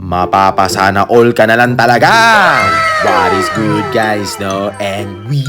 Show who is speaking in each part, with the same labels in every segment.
Speaker 1: Mapapasana all ka na lang talaga! What is good guys, no? And we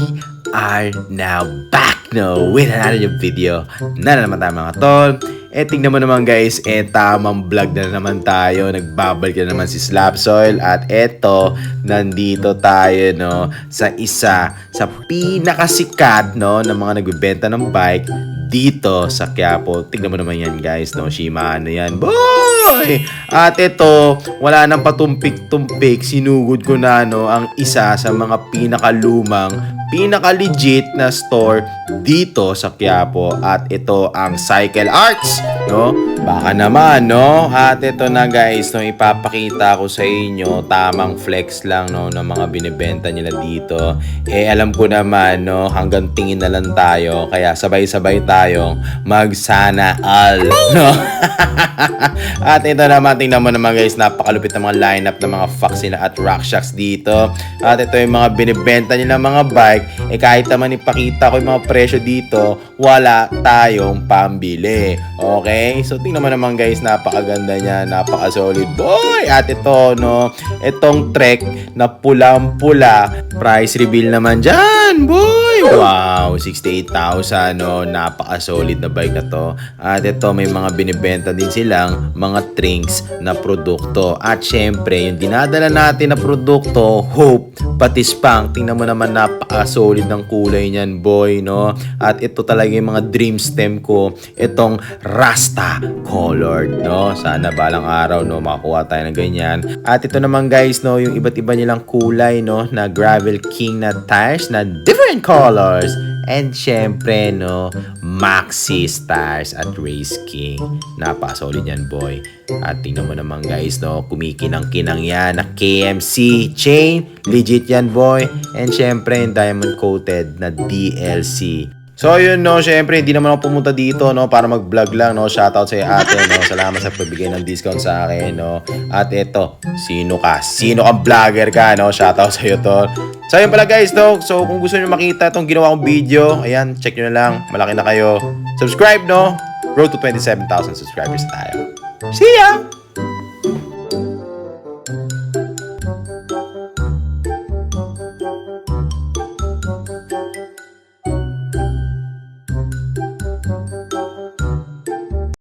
Speaker 1: are now back, no? With another new video na naman tayo mga tol. Eh, tingnan mo naman guys, eh, tamang vlog na naman tayo. Nagbabalik na naman si Slab Soil. At eto, nandito tayo, no, sa isa, sa pinakasikat, no, ng mga nagbibenta ng bike dito sa Quiapo. Tingnan mo naman yan guys, no, Shimano yan. Boy! At ito, wala nang patumpik-tumpik. Sinugod ko na, no, ang isa sa mga pinakalumang pinaka-legit na store dito sa Quiapo at ito ang Cycle Arts, no? Baka naman, no? At ito na guys, no, ipapakita ko sa inyo tamang flex lang, no, ng mga binibenta nila dito. Eh, alam ko naman, no, hanggang tingin na lang tayo, kaya sabay-sabay tayong magsana all, no? at ito naman, tingnan mo naman guys, napakalupit ng mga lineup ng mga Fox nila at Rock Shocks dito. At ito yung mga binibenta nila mga bike, eh kahit naman ipakita ko yung mga presyo dito, wala tayong pambili. Okay? So tingnan mo naman guys, napakaganda niya, napaka-solid boy. At ito no, itong trek na pulang-pula, price reveal naman dyan, boy. Wow, 68,000 no, napaka-solid na bike na to. At ito may mga binibenta din silang mga trinks na produkto. At syempre, yung dinadala natin na produkto, Hope, Batispang. Tingnan mo naman napaka-solid ng kulay niyan, boy, no? At ito talaga yung mga dream stem ko, itong Rasta colored, no? Sana balang araw, no, makakuha tayo ng ganyan. At ito naman, guys, no, yung iba't iba nilang kulay, no, na Gravel King na tires na different colors. And syempre, no, Maxi Stars at Race King. Napaka-solid yan, boy. At tingnan mo naman, guys, no, kumikinang-kinang yan na KMC chain. Legit yan, boy. And syempre, yung diamond coated na DLC. So yun no, syempre hindi naman ako pumunta dito no para mag-vlog lang no. Shoutout sa ate no. Salamat sa pagbigay ng discount sa akin no. At eto, sino ka? Sino kang vlogger ka no? Shoutout sa iyo to. So yun pala guys no. So kung gusto niyo makita itong ginawa kong video, ayan, check niyo na lang. Malaki na kayo. Subscribe no. Road to 27,000 subscribers tayo. See ya!